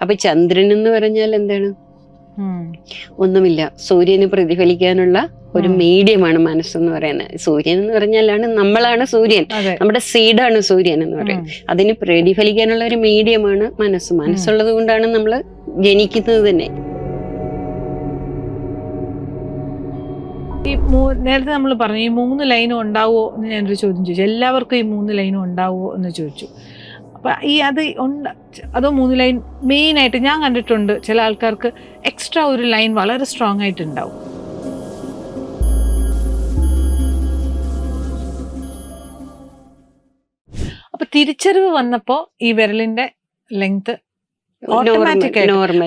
അപ്പൊ ചന്ദ്രൻ എന്ന് പറഞ്ഞാൽ എന്താണ്? ഒന്നുമില്ല. സൂര്യന് പ്രതിഫലിക്കാനുള്ള ഒരു. മീഡിയമാണ് മനസ്സെന്ന് പറയുന്നത്. സൂര്യൻ എന്ന് പറഞ്ഞാലാണ് നമ്മളാണ് സൂര്യൻ. നമ്മുടെ സീഡാണ് സൂര്യൻ എന്ന് പറയുന്നത്. അതിന് പ്രതിഫലിക്കാനുള്ള ഒരു മീഡിയമാണ് മനസ്സ്. മനസ്സുള്ളത് കൊണ്ടാണ് നമ്മൾ ജനിക്കുന്നത് തന്നെ. ഈ മൂ- നേരത്തെ നമ്മൾ പറഞ്ഞു ഈ മൂന്ന് ലൈനും ഉണ്ടാവുമോ എന്ന് ഞാനൊരു ചോദ്യം ചോദിച്ചു. എല്ലാവർക്കും ഈ മൂന്ന് ലൈനും ഉണ്ടാവുമോ എന്ന് ചോദിച്ചു. അപ്പൊ ഈ അത് ഉണ്ട്. അതോ മൂന്ന് ലൈൻ മെയിൻ ആയിട്ട് ഞാൻ കണ്ടിട്ടുണ്ട് ചില ആൾക്കാർക്ക് എക്സ്ട്രാ ഒരു ലൈൻ വളരെ സ്ട്രോങ് ആയിട്ട് ഉണ്ടാവും അപ്പൊ തിരിച്ചറിവ് വന്നപ്പോ ഈ വിരലിന്റെ ലെങ്ത് ഓട്ടോമാറ്റിക്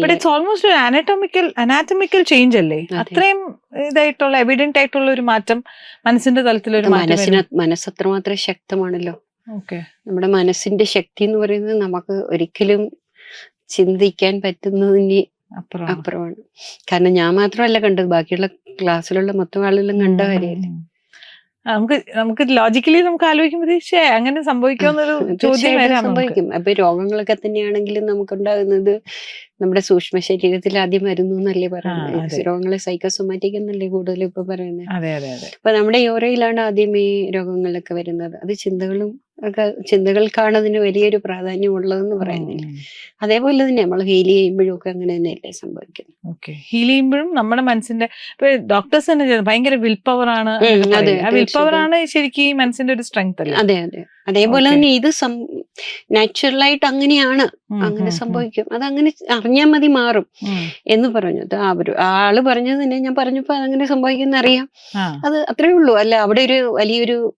ഇറ്റ്സ് ഓൾമോസ്റ്റ് ഒരു അനാറ്റോമിക്കൽ അനാറ്റമിക്കൽ ചേഞ്ച് അല്ലേ? അതെ. അത്രയും ഇതായിട്ടുള്ള എവിഡന്റ് ആയിട്ടുള്ള ഒരു മാറ്റം മനസ്സിന്റെ തലത്തിലൊരു മാറ്റം മനസ്സിന് മനസ്സ് അത്രമാത്രം ശക്തമാണല്ലോ. നമ്മുടെ മനസ്സിന്റെ ശക്തി എന്ന് പറയുന്നത് നമുക്ക് ഒരിക്കലും ചിന്തിക്കാൻ പറ്റുന്നതിന് അപ്പുറമാണ്. കാരണം ഞാൻ മാത്രമല്ല കണ്ടത്. ബാക്കിയുള്ള ക്ലാസ്സിലുള്ള മൊത്തം ആളുകളും കണ്ട കാര്യമല്ലേ? നമുക്ക് നമുക്ക് ലോജിക്കലി നമുക്ക് ആലോചിക്കുമ്പോൾ ശേ അങ്ങനെ സംഭവിക്കുമെന്നൊരു ചോദ്യം. സംഭവിക്കും. അപ്പൊ രോഗങ്ങളൊക്കെ തന്നെയാണെങ്കിലും നമുക്കുണ്ടാകുന്നത് നമ്മുടെ സൂക്ഷ്മ ശരീരത്തിൽ ആദ്യം വരുന്നു എന്നല്ലേ പറയുന്നത്. രോഗങ്ങളെ സൈക്കോസൊമാറ്റിക് എന്നല്ലേ കൂടുതൽ ഇപ്പൊ പറയുന്നത്? അപ്പൊ നമ്മുടെ യോറയിലാണ് ആദ്യം ഈ രോഗങ്ങളൊക്കെ വരുന്നത്. അത് ചിന്തകളും ഒക്കെ ചിന്തകൾക്കാണ് അതിന് വലിയൊരു പ്രാധാന്യം ഉള്ളതെന്ന് പറയുന്നില്ല അതേപോലെ തന്നെ നമ്മൾ ഹീൽ ചെയ്യുമ്പോഴും ഒക്കെ അങ്ങനെ തന്നെയല്ലേ സംഭവിക്കുന്നത്. ഓക്കെ. ഹീൽ ചെയ്യുമ്പോഴും നമ്മുടെ മനസ്സിന്റെ ഇപ്പൊ ഡോക്ടേഴ്സ് തന്നെ ഭയങ്കര വിൽ പവർ ആണ് അതെ, വിൽ പവർ ആണ് ശരിക്കും ഈ മനസ്സിന്റെ ഒരു സ്ട്രെങ്ത് അല്ലേ? അതെ അതെ. അതേപോലെ തന്നെ ഇത് നാച്ചുറൽ ആയിട്ട് അങ്ങനെയാണ്. അങ്ങനെ. സംഭവിക്കും. അതങ്ങനെ അറിഞ്ഞാൽ മതി മാറും. എന്ന് പറഞ്ഞു. അത് അവർ ആൾ പറഞ്ഞത് തന്നെ ഞാൻ പറഞ്ഞപ്പോ അതങ്ങനെ സംഭവിക്കുന്ന അറിയാം. അത് അത്രേ ഉള്ളൂ. അല്ല അവിടെ ഒരു വലിയൊരു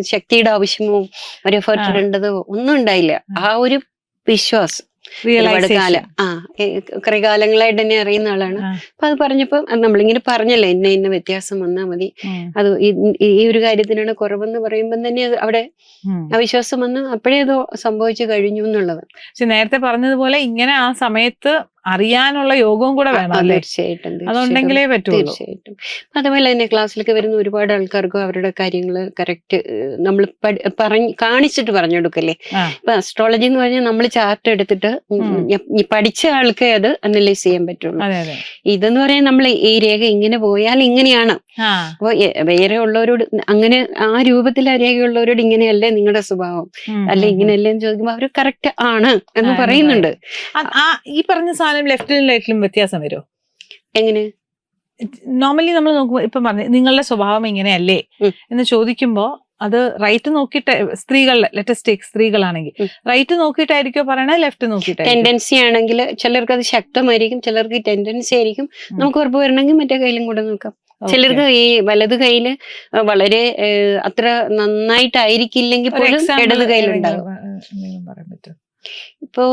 ശക്തിയുടെ ആവശ്യമോ ഒരു എഫേർട്ട് ഇടേണ്ടതോ ഒന്നും ഉണ്ടായില്ല. ആ ഒരു വിശ്വാസം. ഒരുപാട് കാലം. ആ കുറെ കാലങ്ങളായിട്ട് എന്നെ അറിയുന്ന ആളാണ്. അപ്പൊ അത് പറഞ്ഞപ്പോ നമ്മളിങ്ങനെ പറഞ്ഞല്ലേ എന്നെ ഇന്ന വ്യത്യാസം വന്നാ മതി. അത് ഈ- ഒരു കാര്യത്തിനാണ് കുറവെന്ന് പറയുമ്പോൾ തന്നെ അത് അവിടെ അവിശ്വാസം വന്ന് അപ്പോഴേ അത് സംഭവിച്ചു കഴിഞ്ഞു എന്നുള്ളത്. പക്ഷെ നേരത്തെ പറഞ്ഞതുപോലെ ഇങ്ങനെ ആ സമയത്ത് അറിയാനുള്ള യോഗവും കൂടെ വേണം തീർച്ചയായിട്ടും. അതുണ്ടെങ്കിലേ പറ്റുള്ളൂ. തീർച്ചയായിട്ടും. അതുപോലെ തന്നെ ക്ലാസ്സിലൊക്കെ വരുന്ന ഒരുപാട് ആൾക്കാർക്കും അവരുടെ കാര്യങ്ങൾ കറക്റ്റ് നമ്മൾ പറഞ്ഞ് കാണിച്ചിട്ട് പറഞ്ഞു കൊടുക്കല്ലേ. ഇപ്പൊ അസ്ട്രോളജി എന്ന് പറഞ്ഞാൽ നമ്മൾ ചാർട്ട് എടുത്തിട്ട് പഠിച്ച ആൾക്കേ അത് അനലൈസ് ചെയ്യാൻ പറ്റുള്ളൂ. ഇതെന്ന് പറയാൻ നമ്മൾ ഈ രേഖ ഇങ്ങനെ പോയാൽ ഇങ്ങനെയാണ്. അപ്പൊ വേറെ ഉള്ളവരോട് അങ്ങനെ ആ രൂപത്തിൽ ആ രേഖയുള്ളവരോട് ഇങ്ങനെയല്ലേ നിങ്ങളുടെ സ്വഭാവം? അല്ലെ. ഇങ്ങനെയല്ലേ എന്ന് ചോദിക്കുമ്പോ അവർ കറക്റ്റ് ആണ് എന്ന് പറയുന്നുണ്ട്. ഈ പറഞ്ഞ സാധനം ലെഫ്റ്റിലും റൈറ്റിലും വ്യത്യാസം വരുമോ എങ്ങനെ? നോർമലി നമ്മൾ നോക്കുമ്പോൾ ഇപ്പൊ പറഞ്ഞു നിങ്ങളുടെ സ്വഭാവം ഇങ്ങനെയല്ലേ? എന്ന് ചോദിക്കുമ്പോൾ അത് റൈറ്റ് നോക്കിയിട്ട് സ്ത്രീകളിലെ ലെറ്റസ്റ്റ് ടേക്ക് സ്ത്രീകളാണെങ്കിൽ റൈറ്റ് നോക്കിയിട്ടായിരിക്കും പറയണത് ലെഫ്റ്റ് നോക്കിയിട്ട് ടെൻഡൻസി ആണെങ്കിൽ ചിലർക്ക് അത് ശക്തമായിരിക്കും ചിലർക്ക് ടെൻഡൻസി ആയിരിക്കും. നമുക്ക് ഉറപ്പ് വരണമെങ്കിൽ മറ്റേ കയ്യിലും കൂടെ നോക്കാം ചിലർക്ക് ഈ വലത് കയ്യിൽ വളരെ അത്ര നന്നായിട്ടായിരിക്കില്ലെങ്കിൽ പോലും ഇടത് കയ്യിലുണ്ടാകും. ഇപ്പോ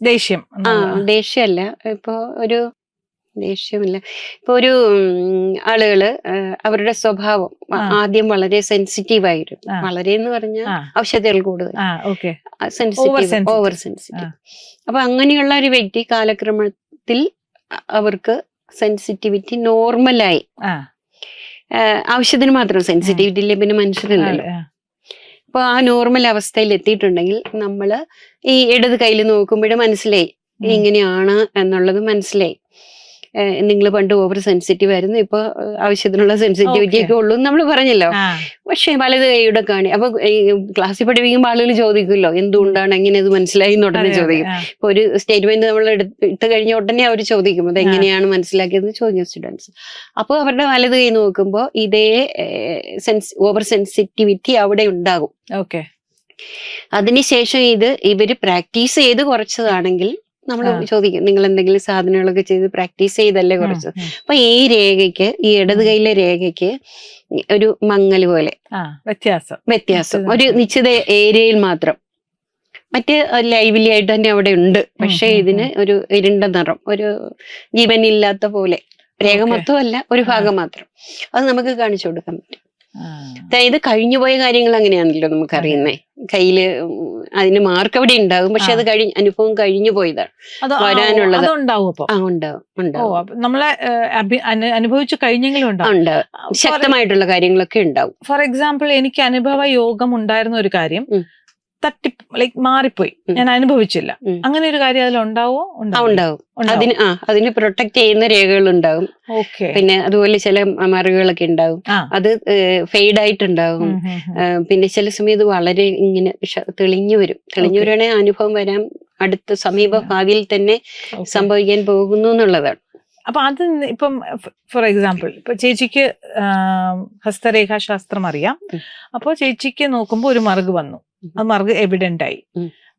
ദേഷ്യം ആ ദേഷ്യമല്ല. ഇപ്പോ ഒരു ദേഷ്യമല്ല. ഇപ്പൊ ഒരു ആളുകൾ അവരുടെ സ്വഭാവം. ആദ്യം വളരെ സെൻസിറ്റീവ് ആയിരുന്നു. വളരെ എന്ന് പറഞ്ഞാൽ ഔഷധികൾ കൂടുതൽ. Sensitive over sensitive. അപ്പൊ അങ്ങനെയുള്ള ഒരു വ്യക്തി കാലക്രമത്തിൽ അവർക്ക് സെൻസിറ്റിവിറ്റി നോർമലായി. ആവശ്യത്തിന് മാത്രം സെൻസിറ്റിവിറ്റി ഇല്ലേ പിന്നെ മനുഷ്യരല്ലല്ലോ. ആ, അപ്പൊ ആ നോർമൽ അവസ്ഥയിൽ എത്തിയിട്ടുണ്ടെങ്കിൽ നമ്മൾ ഈ ഇടത് കയ്യിൽ നോക്കുമ്പോഴും മനസ്സിലായി എങ്ങനെയാണ് ഇങ്ങനെയാണ് എന്നുള്ളത് മനസ്സിലായി. നിങ്ങൾ പണ്ട് ഓവർ സെൻസിറ്റീവ് ആയിരുന്നു. ഇപ്പൊ ആവശ്യത്തിനുള്ള സെൻസിറ്റിവിറ്റി. ഒക്കെ ഉള്ളൂ നമ്മൾ പറഞ്ഞല്ലോ. പക്ഷെ വലത് കൈയുടെ കാണി അപ്പൊ ക്ലാസ്സിൽ പഠിപ്പിക്കുമ്പോൾ ആളുകൾ ചോദിക്കുമല്ലോ എന്തുകൊണ്ടാണ് എങ്ങനെ ഇത് മനസ്സിലായി എന്ന് ഉടനെ ചോദിക്കും. ഇപ്പൊ ഒരു സ്റ്റേറ്റ്മെന്റ് നമ്മൾ ഇട്ട് കഴിഞ്ഞ ഉടനെ അവർ ചോദിക്കും അത് എങ്ങനെയാണ് മനസ്സിലാക്കിയത് ചോദിക്കും സ്റ്റുഡൻസ് അപ്പോൾ അവരുടെ വലത് കൈ നോക്കുമ്പോൾ ഇതേ സെൻസ് ഓവർ സെൻസിറ്റിവിറ്റി അവിടെ ഉണ്ടാകും. ഓക്കെ. അതിനുശേഷം ഇത് ഇവർ പ്രാക്ടീസ് ചെയ്ത് കുറച്ചതാണെങ്കിൽ നമ്മൾ. ചോദിക്കും നിങ്ങൾ എന്തെങ്കിലും സാധനങ്ങളൊക്കെ ചെയ്ത് പ്രാക്ടീസ് ചെയ്തല്ലേ കുറച്ച്. അപ്പൊ ഈ രേഖയ്ക്ക് ഈ ഇടത്. കൈയിലെ രേഖയ്ക്ക് ഒരു മങ്ങൽ പോലെ. വ്യത്യാസം. വ്യത്യാസം. ഒരു നിശ്ചിത ഏരിയയിൽ മാത്രം. മറ്റ് ലൈവ്ലി ആയിട്ട് തന്നെ അവിടെ ഉണ്ട്. പക്ഷെ ഇതിന് ഒരു ഇരുണ്ട നിറം ഒരു ജീവനില്ലാത്ത പോലെ. രേഖ മൊത്തമല്ല ഒരു ഭാഗം മാത്രം. അത് നമുക്ക് കാണിച്ചു കൊടുക്കാൻ പറ്റും. അതായത് കഴിഞ്ഞുപോയ കാര്യങ്ങൾ അങ്ങനെയാണല്ലോ നമുക്കറിയുന്നേ. കയ്യിൽ അതിന് മാർക്ക് അവിടെ ഉണ്ടാകും. പക്ഷെ അത് കഴിഞ്ഞ അനുഭവം കഴിഞ്ഞു പോയതാണ്. വരാനുള്ളത്. നമ്മളെ അനുഭവിച്ചു കഴിഞ്ഞെങ്കിലും ഉണ്ടാവും. ശക്തമായിട്ടുള്ള കാര്യങ്ങളൊക്കെ ഉണ്ടാവും. ഫോർ എക്സാമ്പിൾ എനിക്ക് അനുഭവ യോഗം ഉണ്ടായിരുന്ന ഒരു കാര്യം. തട്ടി ലൈക്ക് മാറിപ്പോയി. ഞാൻ അനുഭവിച്ചില്ല. അങ്ങനെ ഒരു കാര്യം അതിൽ ഉണ്ടാവോ? ഉണ്ടാവും. അതിന് ആ അതിന് പ്രൊട്ടക്ട് ചെയ്യുന്ന രേഖകൾ ഉണ്ടാവും. പിന്നെ അതുപോലെ ചില മറുകളൊക്കെ ഉണ്ടാവും. അത് ഫെയ്ഡ് ആയിട്ടുണ്ടാവും. പിന്നെ ചില സമയത്ത് വളരെ ഇങ്ങനെ തെളിഞ്ഞു വരും. തെളിഞ്ഞു വരുവാണെ അനുഭവം വരാൻ അടുത്ത സമീപ. ഭാവിയിൽ തന്നെ സംഭവിക്കാൻ പോകുന്നു എന്നുള്ളതാണ്. അപ്പൊ അത് ഇപ്പം ഫോർ എക്സാമ്പിൾ ഇപ്പൊ ചേച്ചിക്ക് ഹസ്തരേഖാശാസ്ത്രം അറിയാം. അപ്പോൾ ചേച്ചിക്ക് നോക്കുമ്പോൾ ഒരു മറുക് വന്നു. ഉം. മറുക എവിഡന്റ് ആയി.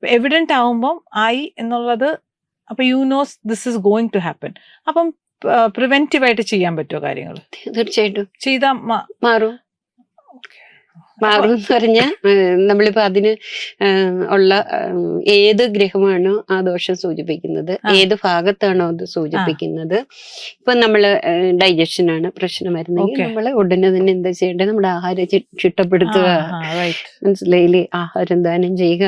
എവിഡന്റ് ആവുമ്പം ആയി എന്നുള്ളത് അപ്പൊ you knows this is going to happen അപ്പം പ്രിവെന്റീവ് ആയിട്ട് ചെയ്യാൻ പറ്റുമോ കാര്യങ്ങൾ തീർച്ചയായിട്ടും ചെയ്താൽ മാറും മാറും എന്ന് പറഞ്ഞാൽ നമ്മളിപ്പോ അതിന് ഉള്ള ഏത് ഗ്രഹമാണോ ആ ദോഷം സൂചിപ്പിക്കുന്നത്. ഏത് ഭാഗത്താണോ അത് സൂചിപ്പിക്കുന്നത്. ഇപ്പൊ നമ്മൾ ഡൈജഷൻ ആണ് പ്രശ്നം വരുന്നെങ്കിൽ നമ്മൾ നമ്മൾ ഉടനെ തന്നെ എന്താ ചെയ്യേണ്ടത്? നമ്മുടെ ആഹാരം ചിട്ടപ്പെടുത്തുക. മനസ്സിലായില്ലേ? ആഹാരം ദാനം ചെയ്യുക.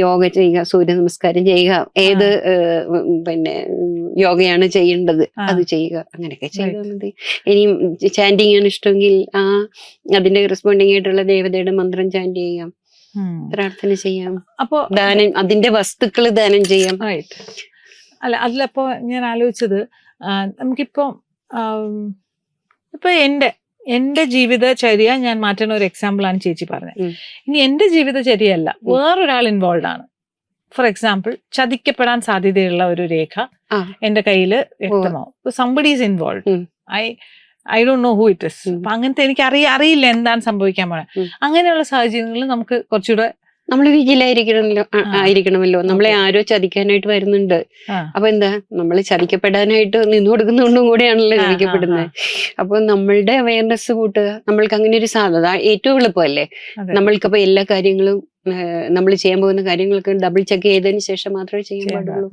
യോഗ ചെയ്യുക സൂര്യ നമസ്കാരം ചെയ്യുക ഏത് പിന്നെ യോഗയാണ് ചെയ്യേണ്ടത് അത് ചെയ്യുക അങ്ങനെയൊക്കെ ചെയ്താൽ മതി. ഇനിയും ചാൻഡിങ് ആണ് ഇഷ്ടമെങ്കിൽ ആ അതിന്റെ റെസ്പോണ്ടിങ് ആയിട്ടുള്ള ദേവതയുടെ മന്ത്രം ചാൻഡ് ചെയ്യാം പ്രാർത്ഥന ചെയ്യാം അപ്പോ ദാനം അതിന്റെ വസ്തുക്കൾ ദാനം ചെയ്യാം. അല്ല അതിലപ്പോ ഞാൻ ആലോചിച്ചത് നമുക്കിപ്പോ ഇപ്പൊ എന്റെ എന്റെ ജീവിതചര്യ ഞാൻ മാറ്റുന്ന ഒരു എക്സാമ്പിൾ ആണ് ചേച്ചി പറഞ്ഞത്. ഇനി എന്റെ ജീവിതചര്യയല്ല വേറൊരാൾ ഇൻവോൾവ് ആണ്. ഫോർ എക്സാമ്പിൾ ചതിക്കപ്പെടാൻ സാധ്യതയുള്ള ഒരു രേഖ എന്റെ കയ്യിൽ വ്യക്തമാവും. Somebody is involve. I I don't know who it is അപ്പൊ അങ്ങനത്തെ എനിക്ക് അറിയ അറിയില്ല എന്താണ് സംഭവിക്കാൻ പോണത് അങ്ങനെയുള്ള സാഹചര്യങ്ങളിൽ നമുക്ക് കുറച്ചുകൂടെ നമ്മൾ വിജിലായിരിക്കണമല്ലോ. ആയിരിക്കണമല്ലോ നമ്മളെ ആരോ ചതിക്കാനായിട്ട് വരുന്നുണ്ട്. അപ്പൊ എന്താ നമ്മൾ ചതിക്കപ്പെടാനായിട്ട് നിന്നു കൊടുക്കുന്നതുകൊണ്ടും കൂടെയാണല്ലോ ചതിക്കപ്പെടുന്നത്. അപ്പൊ നമ്മളുടെ അവയർനെസ് കൂട്ടുക നമ്മൾക്ക് അങ്ങനെ ഒരു സാധ്യത ഏറ്റവും എളുപ്പമല്ലേ. നമ്മൾക്കപ്പോ എല്ലാ കാര്യങ്ങളും നമ്മൾ ചെയ്യാൻ പോകുന്ന കാര്യങ്ങളൊക്കെ ഡബിൾ ചെക്ക് ചെയ്തതിന് ശേഷം മാത്രമേ ചെയ്യാൻ പാടുള്ളൂ.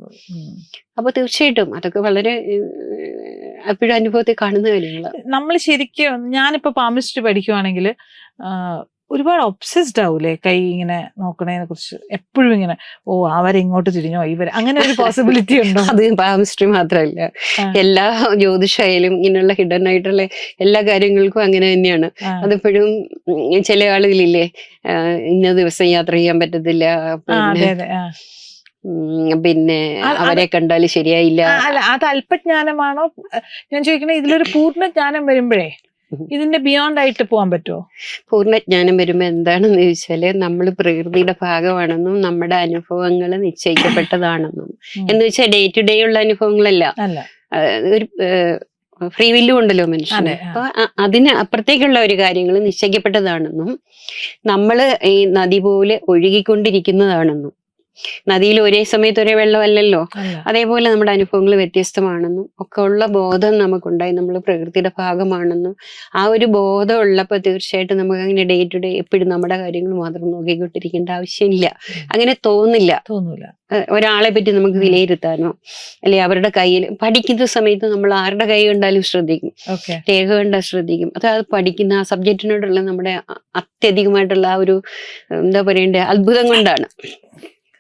അപ്പൊ തീർച്ചയായിട്ടും അതൊക്കെ വളരെ അപ്പോഴും അനുഭവത്തിൽ കാണുന്ന കാര്യങ്ങളാണ് നമ്മൾ ശരിക്കും ഞാനിപ്പോ പാമിസ്റ്റ് പഠിക്കുവാണെങ്കിൽ ഒരുപാട് ഒബ്സസ്ഡ് ആവൂലേ കൈ ഇങ്ങനെ നോക്കണതിനെ കുറിച്ച്. എപ്പോഴും ഇങ്ങനെ ഓ അവരിങ്ങോട്ട് തിരിഞ്ഞോ? ഇവർ അങ്ങനെ ഒരു പോസിബിലിറ്റി ഉണ്ടോ? അത് പാമിസ്ട്രി മാത്രമല്ല. എല്ലാ ജ്യോതിഷായാലും ഇങ്ങനെയുള്ള ഹിഡൻ ആയിട്ടുള്ള എല്ലാ കാര്യങ്ങൾക്കും അങ്ങനെ തന്നെയാണ്. അതിപ്പോഴും ചില ആളുകളില്ലേ ഇന്ന ദിവസം യാത്ര ചെയ്യാൻ പറ്റത്തില്ല പിന്നെ അവരെ കണ്ടാൽ ശരിയായില്ല. അല്ല അത് അല്പജ്ഞാനമാണോ? ഞാൻ ചോദിക്കണേ ഇതിലൊരു പൂർണ ജ്ഞാനം വരുമ്പോഴേ. ഇതിന്റെ ബിയോണ്ട് ആയിട്ട് പോകാൻ പറ്റുമോ പൂർണജ്ഞാനം വരുമ്പോ എന്താണെന്ന് ചോദിച്ചാൽ നമ്മൾ പ്രകൃതിയുടെ ഭാഗമാണെന്നും നമ്മുടെ അനുഭവങ്ങൾ നിശ്ചയിക്കപ്പെട്ടതാണെന്നും. എന്ന് വെച്ചാൽ ഡേ ടു ഡേ ഉള്ള അനുഭവങ്ങളല്ല. ഒരു ഫ്രീ വില്ലും ഉണ്ടല്ലോ മനുഷ്യന്. അപ്പൊ അതിന് അപ്പുറത്തേക്കുള്ള ഒരു കാര്യങ്ങൾ നിശ്ചയിക്കപ്പെട്ടതാണെന്നും നമ്മൾ ഈ നദി പോലെ ഒഴുകിക്കൊണ്ടിരിക്കുന്നതാണെന്നും. നദിയിൽ ഒരേ സമയത്ത് ഒരേ വെള്ളമല്ലല്ലോ? അതേപോലെ നമ്മുടെ അനുഭവങ്ങൾ വ്യത്യസ്തമാണെന്നും ഒക്കെ ഉള്ള ബോധം നമുക്കുണ്ടായി. നമ്മൾ പ്രകൃതിയുടെ ഭാഗമാണെന്നും ആ ഒരു ബോധം ഉള്ളപ്പോൾ തീർച്ചയായിട്ടും നമുക്ക് അങ്ങനെ ഡേ ടു ഡേ എപ്പോഴും നമ്മുടെ കാര്യങ്ങൾ മാത്രം നോക്കിക്കൊണ്ടിരിക്കേണ്ട ആവശ്യമില്ല. അങ്ങനെ തോന്നില്ല തോന്നൂല. ഒരാളെ പറ്റി നമുക്ക് വിലയിരുത്താനോ അല്ലെ അവരുടെ കയ്യിൽ പഠിക്കുന്ന സമയത്ത് നമ്മൾ ആരുടെ കൈ കണ്ടാലും ശ്രദ്ധിക്കും. രേഖ കണ്ടാൽ ശ്രദ്ധിക്കും. അത് അത് പഠിക്കുന്ന ആ സബ്ജക്റ്റിനോടുള്ള നമ്മുടെ അത്യധികമായിട്ടുള്ള ആ ഒരു എന്താ പറയണ്ടേ അത്ഭുതം കൊണ്ടാണ്.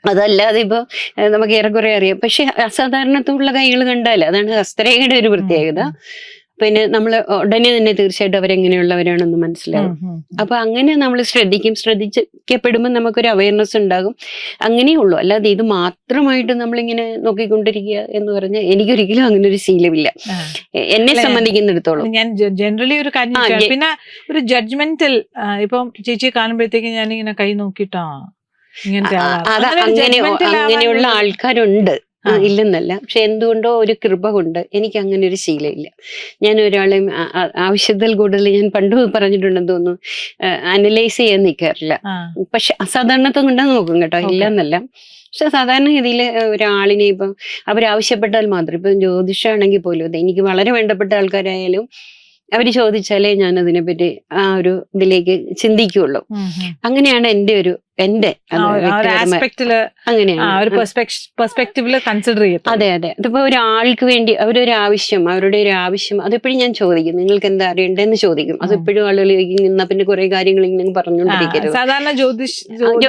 അതല്ലാതെ ഇപ്പൊ ഏഹ് നമുക്ക് ഏറെക്കുറെ അറിയാം. പക്ഷെ അസാധാരണത്തുള്ള കൈകൾ കണ്ടാൽ അതാണ് ഹസ്തരേഖയുടെ ഒരു പ്രത്യേകത. പിന്നെ നമ്മൾ ഉടനെ തന്നെ തീർച്ചയായിട്ടും അവരെങ്ങനെയുള്ളവരാണെന്ന് മനസ്സിലാവും. അപ്പൊ അങ്ങനെ നമ്മൾ ശ്രദ്ധിക്കും. ശ്രദ്ധിക്കപ്പെടുമ്പോൾ നമുക്കൊരു അവയർനെസ് ഉണ്ടാകും. അങ്ങനെയുള്ളൂ അല്ലാതെ ഇത് മാത്രമായിട്ട് നമ്മളിങ്ങനെ നോക്കിക്കൊണ്ടിരിക്കുക എന്ന് പറഞ്ഞാൽ എനിക്കൊരിക്കലും അങ്ങനെ ഒരു ശീലമില്ല എന്നെ സംബന്ധിക്കുന്നിടത്തോളം. ഞാൻ ജനറലി ഒരു കാര്യം പിന്നെ ഒരു ജഡ്ജ്മെന്റൽ ഇപ്പം ചേച്ചിയെ കാണുമ്പോഴത്തേക്ക് ഞാൻ ഇങ്ങനെ കൈ നോക്കിട്ടാ. അങ്ങനെ അങ്ങനെയുള്ള ആൾക്കാരുണ്ട്. ഇല്ലെന്നല്ല. പക്ഷെ എന്തുകൊണ്ടോ ഒരു കൃപ കൊണ്ട് എനിക്ക് അങ്ങനെ ഒരു ശീലമില്ല. ഞാൻ ഒരാളെ ആവശ്യത്തിൽ കൂടുതൽ ഞാൻ പണ്ട് പറഞ്ഞിട്ടുണ്ടെന്ന് തോന്നുന്നു. അനലൈസ് ചെയ്യാൻ നിൽക്കാറില്ല പക്ഷെ അസാധാരണത്വം കൊണ്ടാ നോക്കും കേട്ടോ. ഇല്ലെന്നല്ല. പക്ഷെ സാധാരണ ഗതിയിൽ ഒരാളിനെ ഇപ്പം അവരാവശ്യപ്പെട്ടാൽ മാത്രം. ഇപ്പം ജ്യോതിഷമാണെങ്കിൽ പോലും അതെ എനിക്ക് വളരെ വേണ്ടപ്പെട്ട ആൾക്കാരായാലും അവർ ചോദിച്ചാലേ ഞാൻ അതിനെപ്പറ്റി ആ ഒരു ഇതിലേക്ക് ചിന്തിക്കുള്ളൂ. അങ്ങനെയാണ് എന്റെ ഒരു എന്റെ അങ്ങനെയാണ്. കൺസിഡർ ചെയ്യും അതെ അതെ. അതിപ്പോ ഒരാൾക്ക് വേണ്ടി അവരൊരു ആവശ്യം അവരുടെ ഒരു ആവശ്യം അതെപ്പോഴും ഞാൻ ചോദിക്കും. നിങ്ങൾക്ക് എന്താ അറിയണ്ടെന്ന് ചോദിക്കും അതെപ്പോഴും ആളുകൾ ചോദിക്കും പിന്നെ കുറെ കാര്യങ്ങൾ ഇങ്ങനെ പറഞ്ഞുകൊണ്ടിരിക്കരുത്. സാധാരണ ജ്യോതിഷ്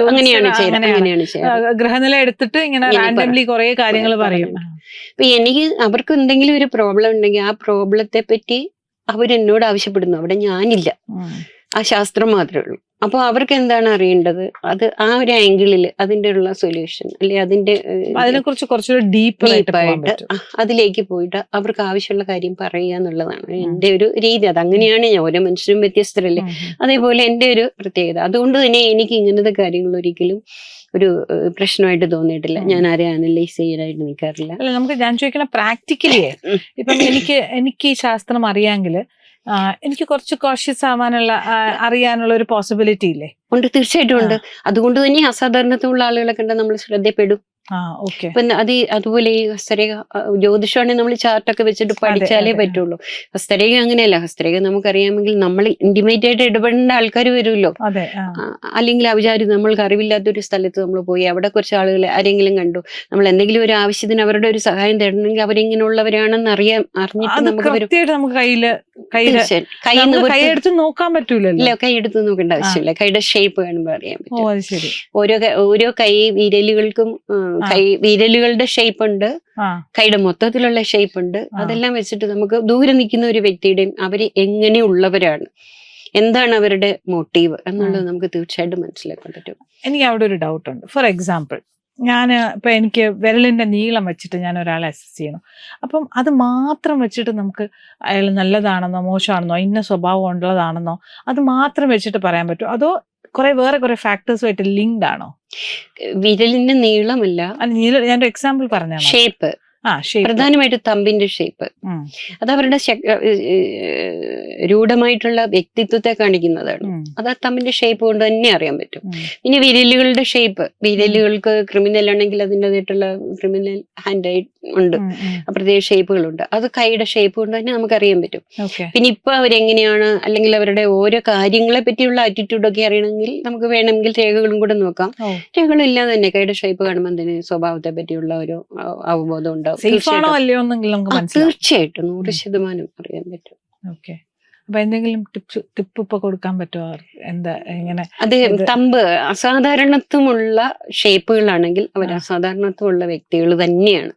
അങ്ങനെയാണ് ചെയ്യുന്നത്. അങ്ങനെയാണ്. ചെയ്യുന്നത്. ഗ്രഹനില എടുത്തിട്ട് ഇങ്ങനെ റാൻഡംലി കുറെ കാര്യങ്ങൾ പറയും. പറയും അപ്പൊ എനിക്ക് അവർക്ക് എന്തെങ്കിലും ഒരു പ്രോബ്ലം ഉണ്ടെങ്കിൽ ആ പ്രോബ്ലത്തെ പറ്റി അവരെന്നോട് ആവശ്യപ്പെടുന്നു. അവിടെ ഞാനില്ല. ആ ശാസ്ത്രം മാത്രമേ ഉള്ളൂ. അപ്പോൾ അവർക്ക് എന്താണ് അറിയേണ്ടത്? അത് ആ ഒരു ആംഗിളിൽ അതിന്റെ ഉള്ള സൊല്യൂഷൻ അല്ലെ അതിന്റെ അതിനെ അതിനെക്കുറിച്ച് കുറച്ചുകൂടി ഡീപ്പ് ഡീപ്പായിട്ട് അതിലേക്ക് പോയിട്ട് അവർക്ക് ആവശ്യമുള്ള കാര്യം പറയുക എന്നുള്ളതാണ് എന്റെ ഒരു രീതി. അത് അങ്ങനെയാണ് ഞാൻ ഓരോ മനുഷ്യരും വ്യത്യസ്തരല്ലേ. അതേപോലെ എന്റെ ഒരു പ്രത്യേകത. അതുകൊണ്ട് തന്നെ എനിക്ക് ഇങ്ങനത്തെ കാര്യങ്ങൾ ഒരിക്കലും ഒരു പ്രശ്നമായിട്ട് തോന്നിയിട്ടില്ല. ഞാൻ ആരെയും അനലൈസ് ചെയ്യാനായിട്ട് നിൽക്കാറില്ല അല്ല നമുക്ക് ഞാൻ ചോദിക്കണ പ്രാക്ടിക്കലി. ഇപ്പം എനിക്ക് എനിക്ക് ഈ ശാസ്ത്രം അറിയാമെങ്കിൽ എനിക്ക് കുറച്ച് കോഷ്യസ് ആവാനുള്ള അറിയാനുള്ള ഒരു പോസിബിലിറ്റി ഇല്ലേ? ഉണ്ട്. തീർച്ചയായിട്ടും ഉണ്ട്. അതുകൊണ്ട് തന്നെ അസാധാരണത്തുള്ള ആളുകളെ കണ്ട് നമ്മൾ ശ്രദ്ധപ്പെടും. ഇപ്പൊ അത് അതുപോലെ ഈ ഹസ്തരേഖ ജ്യോതിഷമാണെങ്കിൽ നമ്മൾ ചാർട്ടൊക്കെ വെച്ചിട്ട് പഠിച്ചാലേ. പറ്റുള്ളൂ. ഹസ്തരേഖ അങ്ങനെയല്ല. ഹസ്തരേഖ നമുക്കറിയാമെങ്കിൽ നമ്മൾ ഇന്റിമേറ്റ് ആയിട്ട് ഇടപെടേണ്ട ആൾക്കാർ വരുമല്ലോ. അല്ലെങ്കിൽ അവിചാരി നമ്മൾക്ക് അറിവില്ലാത്ത ഒരു സ്ഥലത്ത് നമ്മൾ പോയി അവിടെ കുറച്ച് ആളുകൾ ആരെങ്കിലും കണ്ടു. നമ്മൾ എന്തെങ്കിലും ഒരു ആവശ്യത്തിന് അവരുടെ ഒരു സഹായം തേടണമെങ്കിൽ അവരിങ്ങനെയുള്ളവരാണെന്ന് അറിയാൻ അറിഞ്ഞിട്ട് നമുക്ക് കൈയെടുത്ത് നോക്കാൻ പറ്റൂലല്ലോ. ഇല്ല കൈ എടുത്ത് നോക്കേണ്ട ആവശ്യമില്ല. കൈയുടെ ഷേപ്പ് കാണുമ്പോൾ അറിയാൻ പറ്റും. ഓരോ ഓരോ കൈ വിരലുകൾക്കും. കൈ വിരലുകളുടെ ഷേപ്പ് ഉണ്ട്. കൈയുടെ മൊത്തത്തിലുള്ള ഷേപ്പ് ഉണ്ട്. അതെല്ലാം വെച്ചിട്ട് നമുക്ക് ദൂരെ നിൽക്കുന്ന ഒരു വ്യക്തിയുടെയും അവർ എങ്ങനെയുള്ളവരാണ് എന്താണ് അവരുടെ മോട്ടീവ് എന്നുള്ളത് നമുക്ക് തീർച്ചയായിട്ടും മനസ്സിലാക്കാൻ പറ്റും. എനിക്ക് അവിടെ ഒരു ഡൗട്ട് ഉണ്ട്. ഫോർ എക്സാമ്പിൾ ഞാൻ ഇപ്പൊ എനിക്ക് വിരലിന്റെ നീളം വെച്ചിട്ട് ഞാൻ ഒരാളെ അസസ് ചെയ്യണം. അപ്പം അത് മാത്രം വെച്ചിട്ട് നമുക്ക് അയാൾ നല്ലതാണെന്നോ മോശമാണെന്നോ ഇന്ന സ്വഭാവം ഉള്ളതാണെന്നോ അത് മാത്രം വെച്ചിട്ട് പറയാൻ പറ്റുമോ? അതോ കുറെ വേറെ കുറെ ഫാക്ടേഴ്സുമായിട്ട് ലിങ്ക്ഡ് ആണോ? വിരലിന്റെ നീളമല്ല. ഞാൻ ഒരു എക്സാമ്പിൾ പറഞ്ഞു ഷേപ്പ് പ്രധാനമായിട്ട് തമ്പിന്റെ ഷേപ്പ് അത് അവരുടെ രൂഢമായിട്ടുള്ള വ്യക്തിത്വത്തെ കാണിക്കുന്നതാണ്. അത് ആ തമ്പിന്റെ ഷേപ്പ് കൊണ്ട് തന്നെ അറിയാൻ പറ്റും. പിന്നെ വിരലുകളുടെ ഷേപ്പ് വിരലുകൾക്ക് ക്രിമിനൽ ആണെങ്കിൽ അതിന്റെതായിട്ടുള്ള ക്രിമിനൽ ഹാൻഡ് ഉണ്ട്. പ്രത്യേക ഷേപ്പുകളുണ്ട്. അത് കൈയുടെ ഷേപ്പ് കൊണ്ട് തന്നെ നമുക്ക് അറിയാൻ പറ്റും. പിന്നെ ഇപ്പൊ അവരെങ്ങനെയാണ് അല്ലെങ്കിൽ അവരുടെ ഓരോ കാര്യങ്ങളെ പറ്റിയുള്ള ആറ്റിറ്റ്യൂഡ് ഒക്കെ അറിയണമെങ്കിൽ നമുക്ക് വേണമെങ്കിൽ രേഖകളും കൂടെ നോക്കാം. രേഖകളില്ലാതെ തന്നെ കൈയുടെ ഷേപ്പ് കാണുമ്പോൾ തന്നെ സ്വഭാവത്തെ പറ്റിയുള്ള ഒരു അവബോധം ഉണ്ടാവും തീർച്ചയായിട്ടും. നൂറ് ശതമാനം അറിയാൻ പറ്റും. ഓക്കെ. അപ്പൊ എന്തെങ്കിലും ടിപ്സ് ടിപ്പ് ഇപ്പൊ കൊടുക്കാൻ പറ്റുമോ? എന്താ എങ്ങനെ അതെ തമ്പ് അസാധാരണത്വമുള്ള ഷേപ്പുകളാണെങ്കിൽ അവർ. അസാധാരണത്വമുള്ള വ്യക്തികൾ തന്നെയാണ്.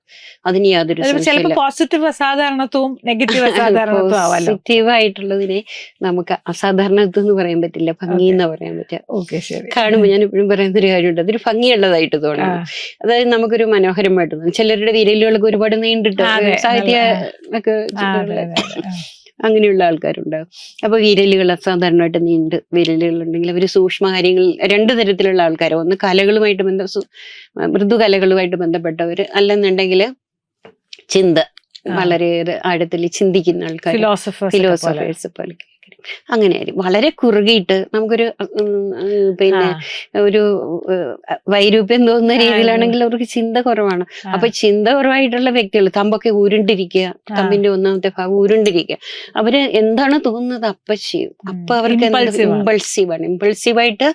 അതിന് യാതൊരു ചിലപ്പോൾ പോസിറ്റീവ് അസാധാരണത്വവും നെഗറ്റീവ് അസാധാരണത്വവും പോസിറ്റീവ് ആയിട്ടുള്ളതിനെ നമുക്ക് അസാധാരണത്വം എന്ന് പറയാൻ പറ്റില്ല ഭംഗി എന്ന് പറയാൻ പറ്റില്ല. ഓക്കെ ശരി. കാണുമ്പോൾ ഞാൻ എപ്പോഴും പറയുന്ന ഒരു കാര്യമുണ്ട് അതൊരു ഭംഗിയുള്ളതായിട്ട് തോന്നുന്നു. അതായത് നമുക്കൊരു മനോഹരമായിട്ട് തോന്നും. ചിലരുടെ വിരലുകളൊക്കെ ഒരുപാട് നീണ്ടിട്ട് സാഹിത്യ ഒക്കെ. അങ്ങനെയുള്ള ആൾക്കാരുണ്ട്. അപ്പൊ വിരലുകൾ അസാധാരണമായിട്ട് നീണ്ട് വിരലുകൾ ഉണ്ടെങ്കിൽ അവർ സൂക്ഷ്മ കാര്യങ്ങൾ രണ്ട് തരത്തിലുള്ള ആൾക്കാർ ഒന്ന് കലകളുമായിട്ട് ബന്ധ മൃദു കലകളുമായിട്ട് ബന്ധപ്പെട്ടവർ അല്ലെന്നുണ്ടെങ്കിൽ ചിന്ത. വളരെയേറെ ആഴത്തിൽ ചിന്തിക്കുന്ന ആൾക്കാർ ഫിലോസഫേഴ്സ് പോലെ. അങ്ങനെയായിരിക്കും. വളരെ കുറുകിയിട്ട് നമുക്കൊരു പിന്നെ ഒരു വൈരൂപ്യം തോന്നുന്ന രീതിയിലാണെങ്കിൽ അവർക്ക് ചിന്ത കുറവാണ്. അപ്പൊ ചിന്ത കുറവായിട്ടുള്ള വ്യക്തികൾ തമ്പൊക്കെ ഉരുണ്ടിരിക്കുക. തമ്പിന്റെ ഒന്നാമത്തെ ഭാഗം ഉരുണ്ടിരിക്കുക. അവർ എന്താണ് തോന്നുന്നത് അപ്പ ചെയ്യും. അപ്പൊ അവർക്ക്. ഇമ്പൾസീവാണ്. ഇമ്പൾസീവായിട്ട്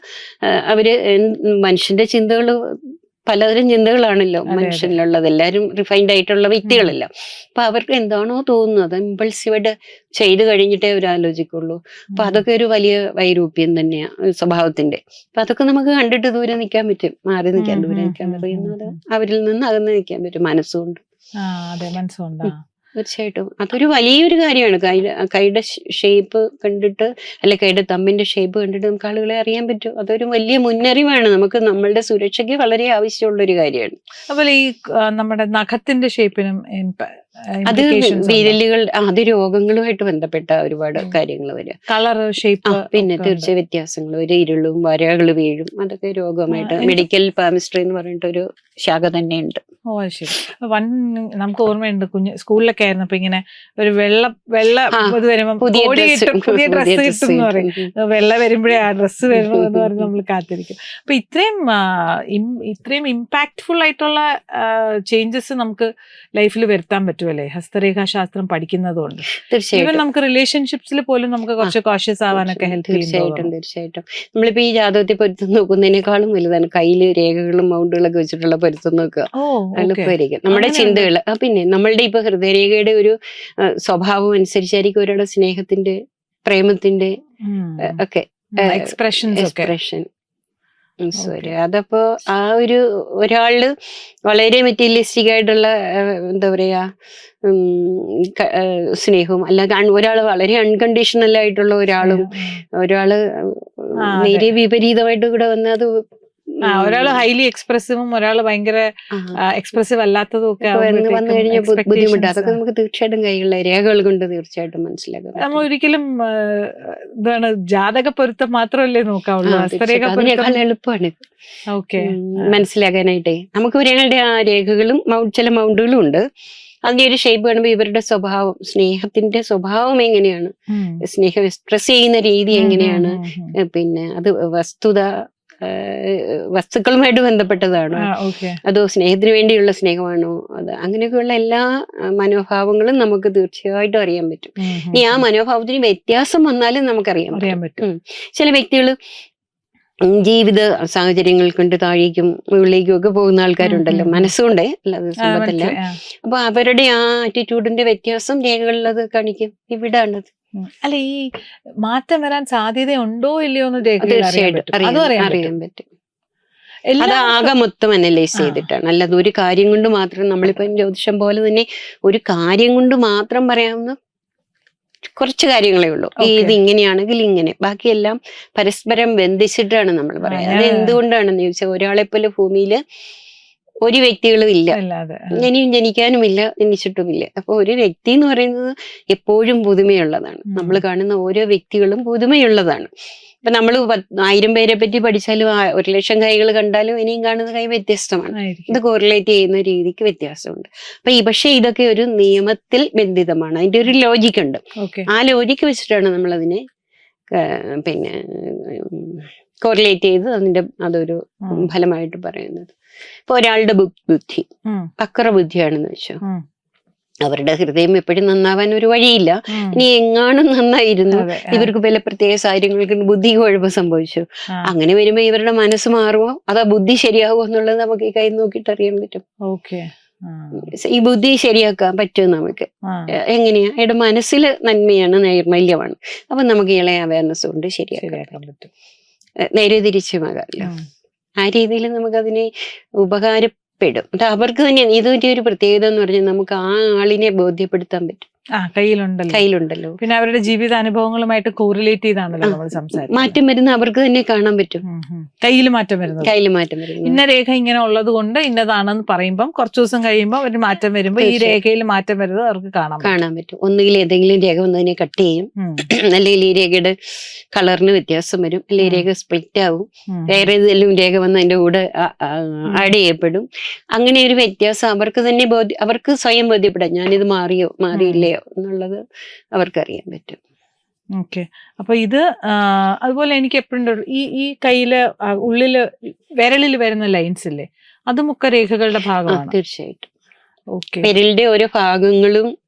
അവർ മനുഷ്യന്റെ ചിന്തകൾ പലതരം ചിന്തകളാണല്ലോ. മനുഷ്യനിലുള്ളത്. എല്ലാവരും റിഫൈൻഡ് ആയിട്ടുള്ള വ്യക്തികളല്ല. അപ്പൊ അവർക്ക് എന്താണോ തോന്നുന്നത് ഇമ്പൾസീവായിട്ട് ചെയ്തു കഴിഞ്ഞിട്ടേ അവർ ആലോചിക്കുള്ളൂ. അപ്പൊ അതൊക്കെ ഒരു വലിയ വൈരൂപ്യം തന്നെയാണ് സ്വഭാവത്തിന്റെ. അപ്പൊ അതൊക്കെ നമുക്ക് കണ്ടിട്ട് ദൂരെ നിൽക്കാൻ പറ്റും. മാറി നിൽക്കാൻ ദൂരെ നിൽക്കാൻ പറയുന്നത് അവരിൽ നിന്ന് അകന്ന് നിൽക്കാൻ പറ്റും മനസ്സുകൊണ്ട്. അതെ മനസ്സുണ്ടാ തീർച്ചയായിട്ടും. അതൊരു വലിയൊരു കാര്യമാണ്. കൈ കൈയുടെ ഷേപ്പ് കണ്ടിട്ട് അല്ലെ കൈയുടെ തമ്മിന്റെ ഷേപ്പ് കണ്ടിട്ട് നമുക്ക് ആളുകളെ അറിയാൻ പറ്റും. അതൊരു വലിയ മുന്നറിവാണ്. നമുക്ക് നമ്മളുടെ സുരക്ഷയ്ക്ക് വളരെ ആവശ്യമുള്ള ഒരു കാര്യമാണ്. അതുപോലെ ഈ നമ്മുടെ നഖത്തിന്റെ ഷേപ്പിനും അത് വിരലുകൾ അത് രോഗങ്ങളുമായിട്ട് ബന്ധപ്പെട്ട ഒരുപാട്. കാര്യങ്ങൾ വരിക. കളർ ഷേപ്പ് പിന്നെ തീർച്ചയായും വ്യത്യാസങ്ങൾ ഒരു ഇരുളും വരകൾ വീഴും. അതൊക്കെ രോഗമായിട്ട് മെഡിക്കൽ പാമിസ്ട്രി എന്ന് പറഞ്ഞിട്ടൊരു ശാഖ തന്നെയുണ്ട്. ഓ ശരി. വൺ നമുക്ക് ഓർമ്മയുണ്ട് കുഞ്ഞ് സ്കൂളിലൊക്കെ ആയിരുന്നു. ആയിരുന്നപ്പോ ഇങ്ങനെ ഒരു വെള്ള വെള്ള ഇത് വരുമ്പോ പുതിയ ഡ്രസ് ഡ്രസ്സ് കിട്ടും എന്ന് പറയും. വെള്ള വരുമ്പോഴേ ആ ഡ്രസ്സ് വരണോ എന്ന് പറഞ്ഞ് നമ്മൾ കാത്തിരിക്കും. അപ്പൊ ഇത്രയും ഇത്രയും ഇമ്പാക്ട്ഫുൾ ആയിട്ടുള്ള ചേഞ്ചസ് നമുക്ക് ലൈഫിൽ വരുത്താൻ പറ്റുമല്ലേ ഹസ്തരേഖാശാസ്ത്രം പഠിക്കുന്നത് കൊണ്ട്. ഈവൻ തീർച്ചയായിട്ടും നമുക്ക് റിലേഷൻഷിപ്സിൽ പോലും നമുക്ക് കുറച്ച് കോഷ്യസ് ആവാനൊക്കെ ഹെൽപ്പ് തീർച്ചയായിട്ടും തീർച്ചയായിട്ടും. നമ്മളിപ്പോ ഈ ജാതകത്തിൽ പൊരുത്തം നോക്കുന്നതിനേക്കാളും വലുതാണ്. കയ്യിൽ രേഖകളും മൗണ്ടുകളൊക്കെ വെച്ചിട്ടുള്ള പൊരുത്തം നോക്കുക. എളുപ്പമായിരിക്കും നമ്മുടെ ചിന്തകൾ പിന്നെ നമ്മളുടെ ഇപ്പൊ ഹൃദയരേഖയുടെ ഒരു സ്വഭാവം അനുസരിച്ചായിരിക്കും ഒരാളുടെ സ്നേഹത്തിന്റെ പ്രേമത്തിന്റെ ഒക്കെ. എക്സ്പ്രഷൻ സ്വരം അതപ്പോ ആ ഒരു ഒരാൾ വളരെ മെറ്റീരിയലിസ്റ്റിക് ആയിട്ടുള്ള എന്താ പറയാ സ്നേഹവും അല്ലാതെ ഒരാൾ വളരെ അൺകണ്ടീഷണൽ ആയിട്ടുള്ള ഒരാളും ഒരാൾ നേരെ വിപരീതമായിട്ട് കൂടെ വന്ന് അത് ആ ഒരാൾ ഹൈലി എക്സ്പ്രസീവും ഒരാൾ ഭയങ്കര എക്സ്പ്രസീവ് അല്ലാത്തതും ഒക്കെ വന്ന് ബുദ്ധിമുട്ട്. അതൊക്കെ നമുക്ക് തീർച്ചയായിട്ടും കൈകളിലെ രേഖകൾ കൊണ്ട് തീർച്ചയായിട്ടും മനസ്സിലാക്കാം. നമ്മൾ ഒരിക്കലും ഇതാണ് എന്താണ് ജാതക പൊരുത്തം മാത്രമല്ലേ നോക്കാവുള്ളൂ. അതിനേക്കാൾ എളുപ്പമാണ്. ഓക്കെ. മനസ്സിലാക്കാനായിട്ടേ. നമുക്ക് ഇവരുടെ ആ രേഖകളും ചില മൗണ്ടുകളും ഉണ്ട്. അതിന്റെ ഒരു ഷേപ്പ് കാണുമ്പോൾ ഇവരുടെ സ്വഭാവം സ്നേഹത്തിന്റെ സ്വഭാവം എങ്ങനെയാണ്? സ്നേഹം എക്സ്പ്രസ് ചെയ്യുന്ന രീതി എങ്ങനെയാണ്? പിന്നെ അത് വസ്തുത വസ്തുക്കളുമായിട്ട് ബന്ധപ്പെട്ടതാണോ. അതോ സ്നേഹത്തിന് വേണ്ടിയുള്ള സ്നേഹമാണോ? അത് അങ്ങനെയൊക്കെയുള്ള എല്ലാ മനോഭാവങ്ങളും നമുക്ക് തീർച്ചയായിട്ടും അറിയാൻ പറ്റും. ഇനി ആ മനോഭാവത്തിന് വ്യത്യാസം വന്നാലും നമുക്കറിയാൻ പറ്റും. അറിയാൻ പറ്റും. ചില വ്യക്തികൾ ജീവിത സാഹചര്യങ്ങൾ കൊണ്ട് താഴേക്കും മുകളിലേക്കും ഒക്കെ പോകുന്ന ആൾക്കാരുണ്ടല്ലോ. മനസ്സുകൊണ്ടേ അല്ലാതെ സമ്പത്തല്ല അപ്പൊ അവരുടെ ആ ആറ്റിറ്റ്യൂഡിന്റെ വ്യത്യാസം രേഖകളിൽ അത് കാണിക്കും. ഇവിടാണത്. ഉം. അല്ല ഈ മാറ്റം വരാൻ സാധ്യതയുണ്ടോ ഇല്ലയോ എന്ന് അറിയാൻ പറ്റും. അത് ആകെ മൊത്തം അനലൈസ്. ചെയ്തിട്ടാണ്. അല്ലാതെ ഒരു കാര്യം കൊണ്ട് മാത്രം നമ്മളിപ്പം ജ്യോതിഷം പോലെ തന്നെ ഒരു കാര്യം കൊണ്ട് മാത്രം പറയാവുന്ന കുറച്ച് കാര്യങ്ങളേ ഉള്ളൂ. ഇത് ഇങ്ങനെയാണെങ്കിൽ ഇങ്ങനെ. ബാക്കിയെല്ലാം പരസ്പരം ബന്ധിച്ചിട്ടാണ് നമ്മൾ പറയുന്നത്. അത് എന്തുകൊണ്ടാണെന്ന് ചോദിച്ചാൽ ഒരാളെ പോലെ ഭൂമിയിൽ ഒരു വ്യക്തികളും ഇല്ല. ഇനിയും ജനിക്കാനുമില്ല ജനിച്ചിട്ടുമില്ല അപ്പൊ ഒരു വ്യക്തി എന്ന് പറയുന്നത് എപ്പോഴും പുതുമയുള്ളതാണ്. നമ്മൾ കാണുന്ന ഓരോ വ്യക്തികളും പുതുമയുള്ളതാണ്. ഇപ്പൊ നമ്മൾ ആയിരം പേരെ പറ്റി പഠിച്ചാലും ഒരു ലക്ഷം കൈകൾ കണ്ടാലും ഇനിയും കാണുന്ന കൈ വ്യത്യസ്തമാണ്. ഇത് കോറിലേറ്റ് ചെയ്യുന്ന രീതിക്ക് വ്യത്യാസമുണ്ട്. അപ്പൊ ഈ പക്ഷേ ഇതൊക്കെ ഒരു നിയമത്തിൽ ബന്ധിതമാണ്. അതിന്റെ ഒരു ലോജിക് ഉണ്ട്. ആ ലോജിക്ക് വെച്ചിട്ടാണ് നമ്മൾ അതിനെ പിന്നെ കോറിലേറ്റ് ചെയ്ത് അതിന്റെ അതൊരു ഫലമായിട്ട് പറയുന്നത്. ഇപ്പൊ ഒരാളുടെ ബുദ്ധി ഉം. വക്ര ബുദ്ധിയാണെന്ന് വെച്ചോ. അവരുടെ ഹൃദയം എപ്പോഴും നന്നാവാൻ ഒരു വഴിയില്ല. ഇനി എങ്ങാനും നന്നായിരുന്നു. ഇവർക്ക് പല പ്രത്യേക സാഹചര്യങ്ങൾക്ക് ബുദ്ധി കുഴപ്പം സംഭവിച്ചു. അങ്ങനെ വരുമ്പോ ഇവരുടെ മനസ്സ് മാറുമോ അതാ ബുദ്ധി ശരിയാകുമോ എന്നുള്ളത് നമുക്ക് ഈ കൈ നോക്കിയിട്ട് അറിയാൻ പറ്റും. ഓക്കെ. ഈ ബുദ്ധി ശരിയാക്കാൻ പറ്റും നമുക്ക്? എങ്ങനെയാ? അയാളുടെ മനസ്സിൽ നന്മയാണ് നൈർമല്യമാണ് അപ്പൊ നമുക്ക് ഇളയ അവയർനെസ് കൊണ്ട് ശരിയാക്കാൻ പറ്റും. നേരെ തിരിച്ചുമാകാമല്ലോ. ആ രീതിയിൽ നമുക്കതിനെ ഉപകാരപ്പെടും. അവർക്ക് തന്നെ ഇതിന്റെ ഒരു പ്രത്യേകത എന്ന് പറഞ്ഞാൽ നമുക്ക് ആ ആളിനെ ബോധ്യപ്പെടുത്താൻ പറ്റും. കയ്യിലുണ്ടല്ലോ. കയ്യിലുണ്ടല്ലോ. പിന്നെ അവരുടെ ജീവിതാനുഭവങ്ങളുമായിട്ട് കോറിലേറ്റ് ചെയ്താണല്ലോ നമ്മൾ സംസാരിക്കുന്നത്. മാറ്റം വരുന്ന അവർക്ക് തന്നെ കാണാൻ പറ്റും. കയ്യിൽ മാറ്റം വരുന്നത്. കയ്യിൽ മാറ്റം വരുന്നു ഇന്ന രേഖ ഇങ്ങനെ ഉള്ളത് കൊണ്ട് ഇന്നതാണെന്ന് പറയുമ്പോൾ കുറച്ചു ദിവസം കഴിയുമ്പോൾ അവർ മാറ്റം വരുമ്പോൾ ഈ രേഖയിൽ മാറ്റം വരുന്നത് അവർക്ക് കാണാം കാണാൻ പറ്റും. ഒന്നുകിൽ ഏതെങ്കിലും രേഖ വന്നതിനെ കട്ട് ചെയ്യും. അല്ലെങ്കിൽ ഈ രേഖയുടെ കളറിന് വ്യത്യാസം വരും. അല്ലെങ്കിൽ രേഖ സ്പ്ലിറ്റ് ആവും. വേറെ ഏതെങ്കിലും രേഖ വന്ന് അതിന്റെ കൂടെ ആഡ് ചെയ്യപ്പെടും. അങ്ങനെ ഒരു വ്യത്യാസം അവർക്ക് തന്നെ ബോധ്യ അവർക്ക് സ്വയം ബോധ്യപ്പെടാം. ഞാനിത് മാറിയോ മാറിയില്ലയോ എന്നുള്ളത് അവർക്കറിയാൻ പറ്റും. ഓക്കെ. അപ്പൊ ഇത് അതുപോലെ എനിക്ക് എപ്പോഴും ഈ ഈ കയ്യിൽ ഉള്ളിൽ വിരലിൽ വരുന്ന ലൈൻസ് ഇല്ലേ അത് ഒക്കെ രേഖകളുടെ ഭാഗമാണ്. തീർച്ചയായിട്ടും. ഓക്കെ. വിരലിന്റെ ഓരോ ഭാഗങ്ങളും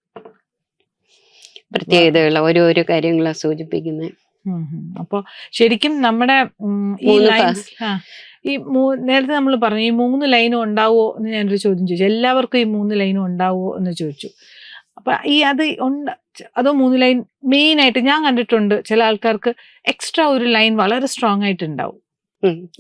പ്രത്യേകതകൾ ഓരോരോ കാര്യങ്ങളാണ് സൂചിപ്പിക്കുന്നത് അപ്പൊ ശരിക്കും നമ്മുടെ ഈ ലൈൻസ് ഈ മൂ- നേരത്തെ നമ്മൾ പറഞ്ഞു ഈ മൂന്ന് ലൈനും ഉണ്ടാവുമോ എന്ന് ഞാനൊരു ചോദ്യം ചോദിച്ചു. എല്ലാവർക്കും ഈ മൂന്ന് ലൈനും ഉണ്ടാവുമോ എന്ന് ചോദിച്ചു. അപ്പൊ ഈ അത് ഉണ്ട് അതോ മൂന്ന് ലൈൻ മെയിൻ ആയിട്ട് ഞാൻ കണ്ടിട്ടുണ്ട് ചില ആൾക്കാർക്ക് എക്സ്ട്രാ ഒരു ലൈൻ വളരെ സ്ട്രോങ് ആയിട്ട് ഉണ്ടാവും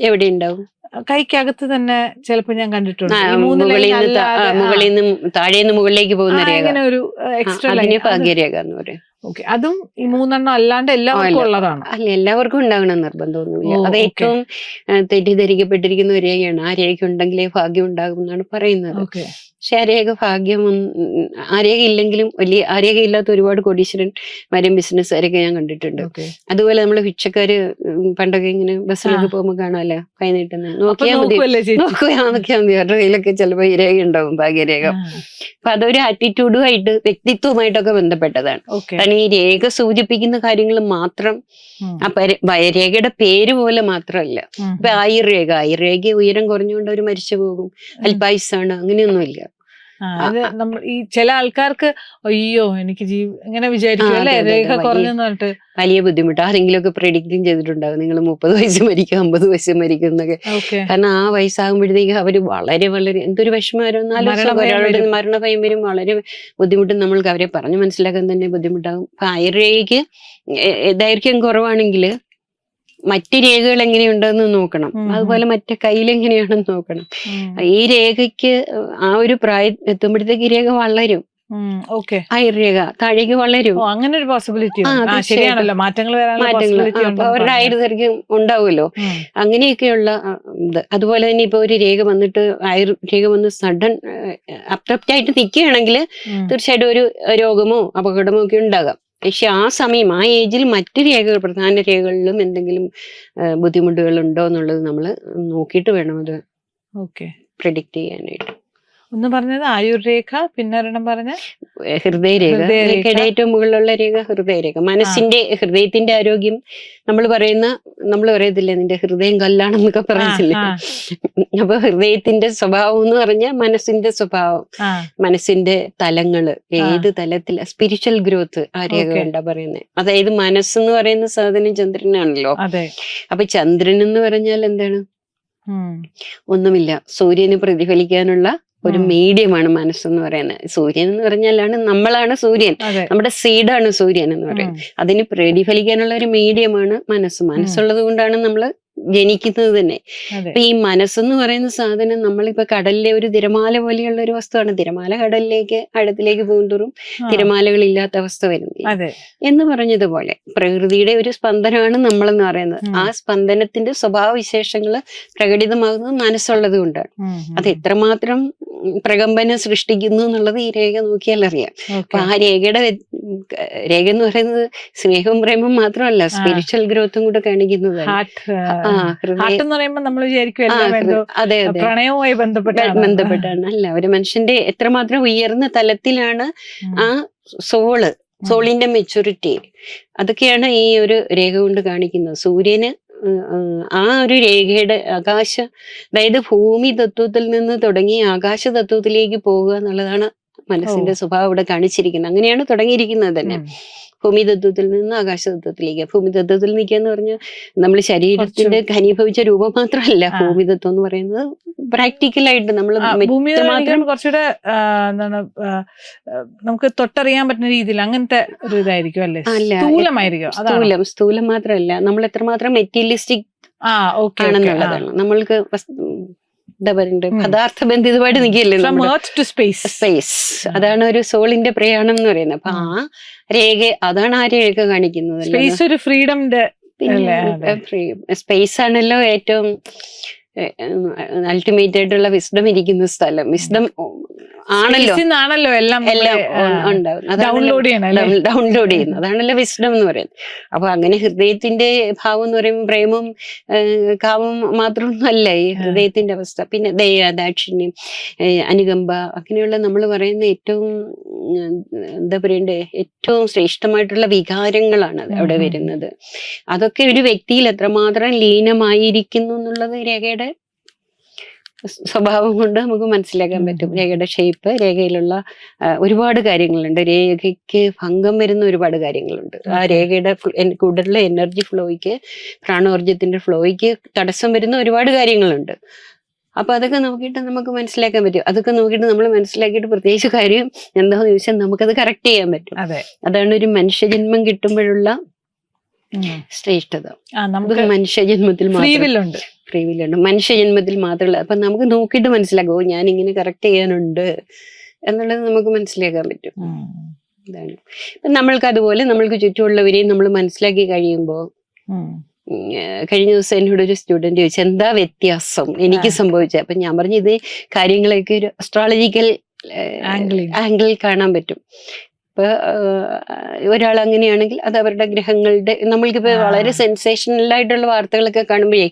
എവിടെ ഉണ്ടാവും കൈക്കകത്ത് തന്നെ ചിലപ്പോ ഞാൻ കണ്ടിട്ടുണ്ട്. മുകളിൽ നിന്ന് താ- മുകളിൽ നിന്ന് താഴെ നിന്ന് മുകളിലേക്ക് പോകുന്ന രേഖ. ഇങ്ങനെ ഒരു എക്സ്ട്രാ ഭാഗ്യരേഖ എന്ന് പറയും. ഓക്കെ. അതും ഈ മൂന്നെണ്ണം അല്ലാണ്ട് എല്ലാവർക്കും ഉള്ളതാണ്. അല്ല എല്ലാവർക്കും ഉണ്ടാകണം നിർബന്ധമൊന്നുമില്ല. അത്. ഏറ്റവും തെറ്റിദ്ധരിക്കപ്പെട്ടിരിക്കുന്ന ഒരു രേഖയാണ്. ആ രേഖ ഉണ്ടെങ്കിലേ ഭാഗ്യം ഉണ്ടാകും എന്നാണ് പറയുന്നത്. പക്ഷെ ആ രേഖ ഭാഗ്യം ആ രേഖ ഇല്ലെങ്കിലും വലിയ ആ രേഖ ഇല്ലാത്ത ഒരുപാട് കോടീശ്വരന്മാരും ബിസിനസ്സുകാരൊക്കെ ഞാൻ കണ്ടിട്ടുണ്ട്. അതുപോലെ നമ്മൾ ഭിക്ഷക്കാര് പണ്ടൊക്കെ ഇങ്ങനെ ബസ്സിലൊക്കെ. പോകുമ്പോൾ കാണാമല്ലോ കൈ നോക്കിയാൽ മതി. ചേച്ചി? നോക്കിയാൽ മതി. അവരുടെ കയ്യിലൊക്കെ ചിലപ്പോ ഈ രേഖ ഉണ്ടാവും ഭാഗ്യരേഖ. അപ്പൊ അതൊരു ആറ്റിറ്റ്യൂഡുമായിട്ട് വ്യക്തിത്വമായിട്ടൊക്കെ ബന്ധപ്പെട്ടതാണ്. ഓക്കെ. കാരണം ഈ രേഖ സൂചിപ്പിക്കുന്ന കാര്യങ്ങൾ മാത്രം ആ രേഖയുടെ പേര് പോലെ മാത്രമല്ല. ഇപ്പൊ ആയുർരേഖ ആയുർരേഖ ഉയരം കുറഞ്ഞുകൊണ്ട് അവർ മരിച്ചു പോകും അല്പായുസാണ് അങ്ങനെയൊന്നുമില്ല. അത് നമ്മൾ ഈ ചില ആൾക്കാർക്ക് അയ്യോ എനിക്ക് ജീവ ഇങ്ങനെ വിചാരിക്കും അല്ലേ? രേഖ കുറഞ്ഞു കുറഞ്ഞെന്ന് പറഞ്ഞിട്ട്. വലിയ ബുദ്ധിമുട്ട്. ആരെങ്കിലും ഒക്കെ പ്രെഡിക്റ്റും ചെയ്തിട്ടുണ്ടാവും. നിങ്ങൾ മുപ്പത് വയസ്സ് മരിക്കും അമ്പത് വയസ്സ് മരിക്കും എന്നൊക്കെ. കാരണം ആ വയസ്സാകുമ്പോഴത്തേക്ക് അവർ വളരെ വളരെ എന്തൊരു വിഷമം ഒരാളുടെ. മരണഭയം വരും. വളരെ ബുദ്ധിമുട്ടും നമ്മൾക്ക് അവരെ പറഞ്ഞു മനസ്സിലാക്കാൻ തന്നെ ബുദ്ധിമുട്ടാകും. അപ്പൊ ആയുർവേദിക്ക് ദൈർഘ്യം കുറവാണെങ്കിൽ മറ്റ് രേഖകൾ എങ്ങനെയുണ്ടെന്ന് നോക്കണം. അതുപോലെ മറ്റേ കയ്യിൽ എങ്ങനെയാണെന്ന് നോക്കണം. ഈ രേഖയ്ക്ക് ആ ഒരു പ്രായം എത്തുമ്പോഴത്തേക്ക് ഈ രേഖ വളരും. ഉം. ഓക്കെ. ആ രേഖ താഴേക്ക് വളരും. അങ്ങനെ ഒരു പോസിബിലിറ്റി ശരിയാണല്ലോ. മാറ്റങ്ങൾ അവരുടെ ആയുർദൈർഘ്യം ഉണ്ടാവുമല്ലോ. അങ്ങനെയൊക്കെയുള്ള ഇത്. അതുപോലെ തന്നെ ഇപ്പൊ ഒരു രേഖ വന്നിട്ട് ആയുർ രേഖ വന്ന് സഡൻ അപ്രപ്റ്റ് ആയിട്ട് നിൽക്കുകയാണെങ്കിൽ തീർച്ചയായിട്ടും ഒരു രോഗമോ അപകടമോ ഒക്കെ ഉണ്ടാകാം. പക്ഷെ ആ സമയം ആ ഏജിൽ മറ്റ് രേഖകൾ പ്രധാന രേഖകളിലും എന്തെങ്കിലും ബുദ്ധിമുട്ടുകൾ ഉണ്ടോ എന്നുള്ളത് നമ്മൾ നോക്കിയിട്ട് വേണം അത് ഓക്കെ. പ്രിഡിക്റ്റ് ചെയ്യാനായിട്ട്. ഒന്ന് പറഞ്ഞത് ആയുർരേഖ പിന്നെ ഒരെണ്ണം പറഞ്ഞ ഹൃദയരേഖ. ഏറ്റവും മുകളിലുള്ള രേഖ ഹൃദയരേഖ. മനസ്സിന്റെ ഹൃദയത്തിന്റെ ആരോഗ്യം നമ്മൾ പറയുന്ന നമ്മൾ പറയത്തില്ലേ നിന്റെ ഹൃദയം കല്ലാണെന്നൊക്കെ പറഞ്ഞില്ലേ? അപ്പൊ ഹൃദയത്തിന്റെ സ്വഭാവം എന്ന് പറഞ്ഞാൽ മനസ്സിന്റെ സ്വഭാവം. മനസ്സിന്റെ തലങ്ങൾ ഏത് തലത്തിൽ സ്പിരിച്വൽ ഗ്രോത്ത് ആ രേഖ വേണ്ട കണ്ടാ പറയുന്നത് അതായത് മനസ്സെന്ന് പറയുന്ന സാധനം ചന്ദ്രനാണല്ലോ. അപ്പൊ ചന്ദ്രൻ എന്ന് പറഞ്ഞാൽ എന്താണ്? ഒന്നുമില്ല. സൂര്യന് പ്രതിഫലിക്കാനുള്ള ഒരു. മീഡിയമാണ് മനസ്സെന്ന് പറയുന്നത്. സൂര്യൻ എന്ന് പറഞ്ഞാലാണ് നമ്മളാണ് സൂര്യൻ. നമ്മുടെ സീഡാണ് സൂര്യൻ എന്ന് പറയുന്നത്. അതിന് പ്രതിഫലിക്കാനുള്ള ഒരു മീഡിയമാണ് മനസ്സ്. മനസ്സുള്ളത് കൊണ്ടാണ് നമ്മൾ ജനിക്കുന്നത് തന്നെ. അപ്പൊ ഈ മനസ്സെന്ന് പറയുന്ന സാധനം നമ്മളിപ്പോ കടലിലെ ഒരു തിരമാല പോലെയുള്ള ഒരു വസ്തുവാണ്. തിരമാല കടലിലേക്ക് അടുത്തിലേക്ക് പോകുന്തോറും തിരമാലകൾ ഇല്ലാത്ത അവസ്ഥ വരുന്നില്ല. അതെ. എന്ന് പറഞ്ഞതുപോലെ പ്രകൃതിയുടെ ഒരു സ്പന്ദനമാണ് നമ്മളെന്ന് പറയുന്നത്. ആ സ്പന്ദനത്തിന്റെ സ്വഭാവ വിശേഷങ്ങൾ പ്രകടിതമാകുന്നത് മനസ്സുള്ളത് കൊണ്ടാണ്. അത് എത്രമാത്രം പ്രകമ്പനം സൃഷ്ടിക്കുന്നു എന്നുള്ളത് ഈ രേഖ നോക്കിയാൽ അറിയാം. അപ്പൊ. ആ രേഖയുടെ രേഖ എന്ന് പറയുന്നത് സ്നേഹവും പ്രേമം മാത്രമല്ല സ്പിരിച്വൽ ഗ്രോത്തും കൂടെ കാണിക്കുന്നതാണ്. ഹാർട്ട് എന്ന് പറയുമ്പോൾ നമ്മൾ വിചാരിക്കും പ്രണയവുമായി ബന്ധപ്പെട്ട ബന്ധപ്പെട്ടാണ്. അല്ല ഒരു മനുഷ്യന്റെ എത്രമാത്രം ഉയർന്ന തലത്തിലാണ് ആ സോൾ സോളിന്റെ മെച്ചൂരിറ്റി അതൊക്കെയാണ് ഈ ഒരു രേഖ കൊണ്ട് കാണിക്കുന്നത്. സൂര്യന് ആ ഒരു രേഖയുടെ ആകാശ അതായത് ഭൂമി തത്വത്തിൽ നിന്ന് തുടങ്ങി ആകാശ തത്വത്തിലേക്ക് പോകുക എന്നുള്ളതാണ് മനസ്സിന്റെ സ്വഭാവം ഇവിടെ കാണിച്ചിരിക്കുന്നത്. അങ്ങനെയാണ് തുടങ്ങിയിരിക്കുന്നത് തന്നെ. ഭൂമി തത്വത്തിൽ നിന്ന് ആകാശതത്വത്തിലേക്ക്. ഭൂമിതത്വത്തിൽ നിൽക്കുക എന്ന് പറഞ്ഞാൽ നമ്മൾ ശരീരത്തിന്റെ ഘനീഭവിച്ച രൂപം മാത്രമല്ല. ഭൂമിതത്വം ഭൂമി തത്വം എന്ന് പറയുന്നത് പ്രാക്ടിക്കലായിട്ട് നമ്മൾ മാത്രം കുറച്ചുകൂടെ എന്താണ് നമുക്ക് തൊട്ടറിയാൻ പറ്റുന്ന രീതിയിൽ അങ്ങനത്തെ ഒരു ഇതായിരിക്കും അല്ലേ? സ്ഥൂലമായിരിക്കും. സ്ഥൂലം സ്ഥൂലം മാത്രമല്ല. നമ്മൾ എത്രമാത്രം മെറ്റീരിയലിസ്റ്റിക് ആണെന്നുള്ളതാണ്. നമ്മൾക്ക് വസ്- ഉം, എന്താ പറയണ്ടേ ഉം. പദാർത്ഥ ബന്ധിതമായിട്ട് നിൽക്കില്ലേ from earth to space space അതാണ് ഒരു സോളിന്റെ പ്രയാണം എന്ന് പറയുന്നത്. അപ്പൊ ആ രേഖ അതാണ് ആ രേഖ കാണിക്കുന്നത് സ്പേസ് ഒരു ഫ്രീഡമിന്റെ സ്പേസ് ആണല്ലോ ഏറ്റവും അൾട്ടിമേറ്റ് ആയിട്ടുള്ള വിസ്ഡം ഇരിക്കുന്ന സ്ഥലം. വിസ്ഡം ആണല്ലോ. ആണല്ലോ എല്ലാം എല്ലാം ഡൗൺലോഡ് ചെയ്യണം ഡൗൺലോഡ് ചെയ്യുന്നത്. അതാണല്ലോ വിസ്ഡം എന്ന് പറയുന്നത്. അപ്പൊ അങ്ങനെ ഹൃദയത്തിന്റെ ഭാവം എന്ന് പറയുമ്പോൾ പ്രേമം കാവും കാമം മാത്രമൊന്നും അല്ല ഈ ഹൃദയത്തിന്റെ അവസ്ഥ. പിന്നെ ദയ ദാക്ഷിണ്യം അനുകമ്പ അങ്ങനെയുള്ള നമ്മൾ പറയുന്ന ഏറ്റവും എന്താ പറയണ്ടേ ഏറ്റവും ശ്രേഷ്ഠമായിട്ടുള്ള വികാരങ്ങളാണ് അവിടെ. വരുന്നത്. അതൊക്കെ ഒരു വ്യക്തിയിൽ എത്രമാത്രം ലീനമായിരിക്കുന്നു എന്നുള്ളത് രേഖയുടെ സ്വഭാവം കൊണ്ട് നമുക്ക് മനസ്സിലാക്കാൻ പറ്റും. രേഖയുടെ ഷേപ്പ് രേഖയിലുള്ള ഒരുപാട് കാര്യങ്ങളുണ്ട്. രേഖയ്ക്ക് ഭംഗം വരുന്ന ഒരുപാട് കാര്യങ്ങളുണ്ട്. ആ. രേഖയുടെ കൂടുതലുള്ള എനർജി ഫ്ലോയ്ക്ക് പ്രാണോർജത്തിന്റെ ഫ്ലോയ്ക്ക് തടസ്സം വരുന്ന ഒരുപാട് കാര്യങ്ങളുണ്ട്. അപ്പൊ അതൊക്കെ നോക്കിയിട്ട് നമുക്ക് മനസ്സിലാക്കാൻ പറ്റും. അതൊക്കെ നോക്കിയിട്ട് നമ്മൾ മനസ്സിലാക്കിയിട്ട് പ്രത്യേകിച്ച് കാര്യം എന്താണെന്ന് ചോദിച്ചാൽ നമുക്കത് കറക്റ്റ് ചെയ്യാൻ പറ്റും. അതെ. അതാണ് ഒരു മനുഷ്യജന്മം കിട്ടുമ്പോഴുള്ള ശ്രേഷ്ഠത. നമുക്ക് മനുഷ്യജന്മത്തിൽ ഫ്രീ വില്ലുണ്ട് ഫ്രീ വില്ലുണ്ട് മനുഷ്യജന്മത്തിൽ മാത്രമല്ല. അപ്പൊ നമുക്ക് നോക്കിയിട്ട് മനസ്സിലാക്കും. ഓ ഞാൻ ഇങ്ങനെ കറക്റ്റ് ചെയ്യാനുണ്ട് എന്നുള്ളത് നമുക്ക് മനസ്സിലാക്കാൻ പറ്റും. ഇതാണ് ഇപ്പൊ നമ്മൾക്ക് അതുപോലെ നമ്മൾക്ക് ചുറ്റുമുള്ളവരെയും നമ്മൾ മനസ്സിലാക്കി കഴിയുമ്പോൾ കഴിഞ്ഞ ദിവസം എന്നോട് ഒരു സ്റ്റുഡന്റ് ചോദിച്ചു എന്താ വ്യത്യാസം? എനിക്ക്. സംഭവിച്ചത്? അപ്പൊ ഞാൻ പറഞ്ഞു ഇത് കാര്യങ്ങളൊക്കെ ഒരു അസ്ട്രോളജിക്കൽ ആംഗിളിൽ കാണാൻ പറ്റും. ഇപ്പൊ ഒരാൾ അങ്ങനെയാണെങ്കിൽ അത് അവരുടെ ഗ്രഹങ്ങളുടെ നമ്മൾക്കിപ്പോ. വളരെ സെൻസേഷണൽ ആയിട്ടുള്ള വാർത്തകളൊക്കെ കാണുമ്പോഴേ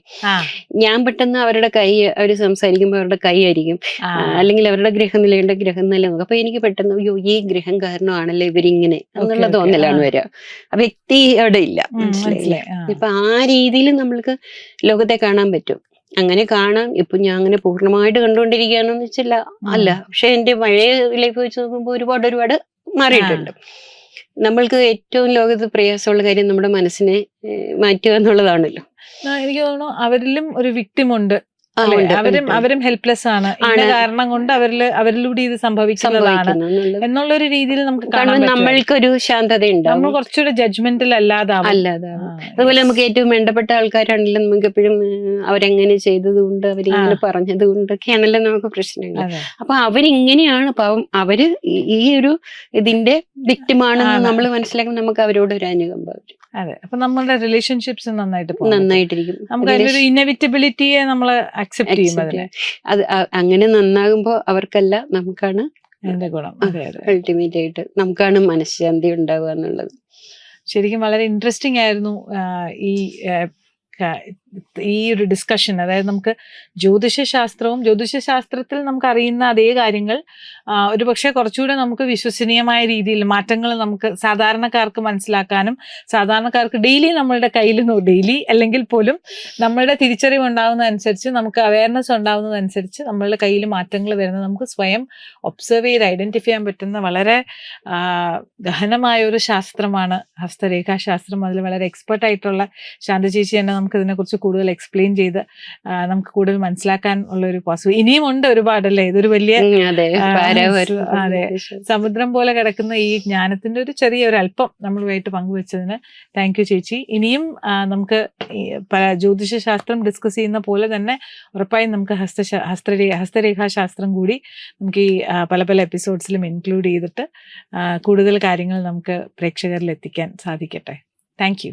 ഞാൻ പെട്ടെന്ന് അവരുടെ കൈ അവർ സംസാരിക്കുമ്പോൾ അവരുടെ കൈ ആയിരിക്കും. അല്ലെങ്കിൽ അവരുടെ ഗ്രഹനിലയുടെ ഗ്രഹനില നോക്കും. അപ്പൊ എനിക്ക് പെട്ടെന്ന് അയ്യോ ഈ ഗ്രഹം കാരണമാണല്ലോ ഇവരിങ്ങനെ എന്നുള്ള തോന്നലാണ്. വരിക. ആ വ്യക്തി അവിടെ ഇല്ല. മനസ്സിലായില്ലേ? ആ. രീതിയിൽ നമ്മൾക്ക് ലോകത്തെ കാണാൻ പറ്റും. അങ്ങനെ കാണാം. ഇപ്പൊ ഞാൻ അങ്ങനെ പൂർണമായിട്ട് കണ്ടുകൊണ്ടിരിക്കുകയാണെന്ന് വെച്ചില്ല. അല്ല. പക്ഷെ എന്റെ പഴയ ലൈഫ് വെച്ച് നോക്കുമ്പോൾ ഒരുപാട് ഒരുപാട് മാറിയിട്ടുണ്ട്. നമ്മൾക്ക് ഏറ്റവും ലോകത്ത് പ്രയാസമുള്ള കാര്യം നമ്മുടെ മനസ്സിനെ മാറ്റുക എന്നുള്ളതാണല്ലോ. എനിക്ക് തോന്നുന്നു അവരിലും ഒരു വിക്ടിം ഉണ്ട്. ആ, അല്ലേ? ഉണ്ട്, അവരും അവരും ഹെൽപ്ലെസ് ആണ്. ഇന്ന. കാരണം കൊണ്ട് അവരിൽ അവരിലൂടെ ഇത് സംഭവിക്കുന്നതാണ് എന്നുള്ള ഒരു എന്നുള്ളൊരു രീതിയിൽ നമുക്ക് കാണാൻ നമ്മൾക്കൊരു ശാന്തത നമ്മൾ ഉണ്ടാവും കുറച്ചുകൂടെ ജഡ്ജ്മെന്റൽ അല്ലാതാവും. അല്ലാതെ അതുപോലെ നമുക്ക് ഏറ്റവും വേണ്ടപ്പെട്ട ആൾക്കാരാണെങ്കിലും നമുക്ക് എപ്പോഴും അവരെങ്ങനെ ചെയ്തതുകൊണ്ട് അവരിങ്ങനെ പറഞ്ഞത് കൊണ്ടൊക്കെയാണല്ലോ നമുക്ക് പ്രശ്നങ്ങൾ. അപ്പൊ അവരിങ്ങനെയാണ് പാവം. അവർ ഈ- ഈ ഒരു ഇതിന്റെ വിക്ടിമാണെന്ന് നമ്മൾ മനസ്സിലാക്കുമ്പോൾ നമുക്ക് അവരോട് ഒരു അനുകമ്പ വരും. അതെ. അപ്പൊ നമ്മളുടെ റിലേഷൻഷിപ്സ് നന്നായിട്ട് നന്നായിട്ടിരിക്കും. നമുക്ക് അതിലൊരു ഇന്നവിറ്റബിലിറ്റിയെ നമ്മൾ അക്സെപ്റ്റ് ചെയ്യും അതിനെ അത് അങ്ങനെ നന്നാകുമ്പോ അവർക്കല്ല നമുക്കാണ് എന്റെ ഗുണം. അതെ അതെ. അൾട്ടിമേറ്റ് ആയിട്ട് നമുക്കാണ് മനഃശാന്തി ഉണ്ടാവുക എന്നുള്ളത്. ശരിക്കും വളരെ ഇൻട്രസ്റ്റിംഗ് ആയിരുന്നു ഈ ഈ ഒരു ഡിസ്കഷൻ അതായത് നമുക്ക് ജ്യോതിഷ ശാസ്ത്രവും ജ്യോതിഷ ശാസ്ത്രത്തിൽ നമുക്ക് അറിയുന്ന അതേ കാര്യങ്ങൾ ഒരു പക്ഷേ കുറച്ചുകൂടെ നമുക്ക് വിശ്വസനീയമായ രീതിയിൽ മാറ്റങ്ങൾ നമുക്ക് സാധാരണക്കാർക്ക് മനസ്സിലാക്കാനും സാധാരണക്കാർക്ക് ഡെയിലി നമ്മളുടെ കയ്യിൽ ഡെയിലി അല്ലെങ്കിൽ പോലും നമ്മളുടെ തിരിച്ചറിവ് ഉണ്ടാകുന്നതനുസരിച്ച് നമുക്ക് അവയർനെസ് ഉണ്ടാകുന്നതനുസരിച്ച് നമ്മളുടെ കയ്യിൽ മാറ്റങ്ങൾ വരുന്നത് നമുക്ക് സ്വയം ഒബ്സർവ് ചെയ്ത് ഐഡന്റിഫൈ ചെയ്യാൻ പറ്റുന്ന വളരെ ഗഹനമായ ഒരു ശാസ്ത്രമാണ് ഹസ്തരേഖാ ശാസ്ത്രം അതിൽ വളരെ എക്സ്പെർട്ട് ആയിട്ടുള്ള ചേച്ചി തന്നെ നമുക്ക് ഇതിനെക്കുറിച്ച് കൂടുതൽ എക്സ്പ്ലെയിൻ ചെയ്ത് നമുക്ക് കൂടുതൽ മനസ്സിലാക്കാൻ ഉള്ള ഒരു പോസിബിൾ ഇനിയും ഉണ്ട് ഒരുപാടല്ലേ? ഇതൊരു വലിയ അതെ സമുദ്രം പോലെ കിടക്കുന്ന ഈ ജ്ഞാനത്തിന്റെ ഒരു ചെറിയ ഒരു അല്പം നമ്മളുമായിട്ട് പങ്കുവെച്ചതിന് താങ്ക് യു ചേച്ചി. ഇനിയും നമുക്ക് ജ്യോതിഷശാസ്ത്രം ജ്യോതിഷ ശാസ്ത്രം ഡിസ്കസ് ചെയ്യുന്ന പോലെ തന്നെ ഉറപ്പായും നമുക്ക് ഹസ്ത ഹസ്തരേ ഹസ്തരേഖാ ശാസ്ത്രം കൂടി നമുക്ക് ഈ പല പല എപ്പിസോഡ്സിലും ഇൻക്ലൂഡ് ചെയ്തിട്ട് കൂടുതൽ കാര്യങ്ങൾ നമുക്ക് പ്രേക്ഷകരിൽ എത്തിക്കാൻ സാധിക്കട്ടെ. Thank you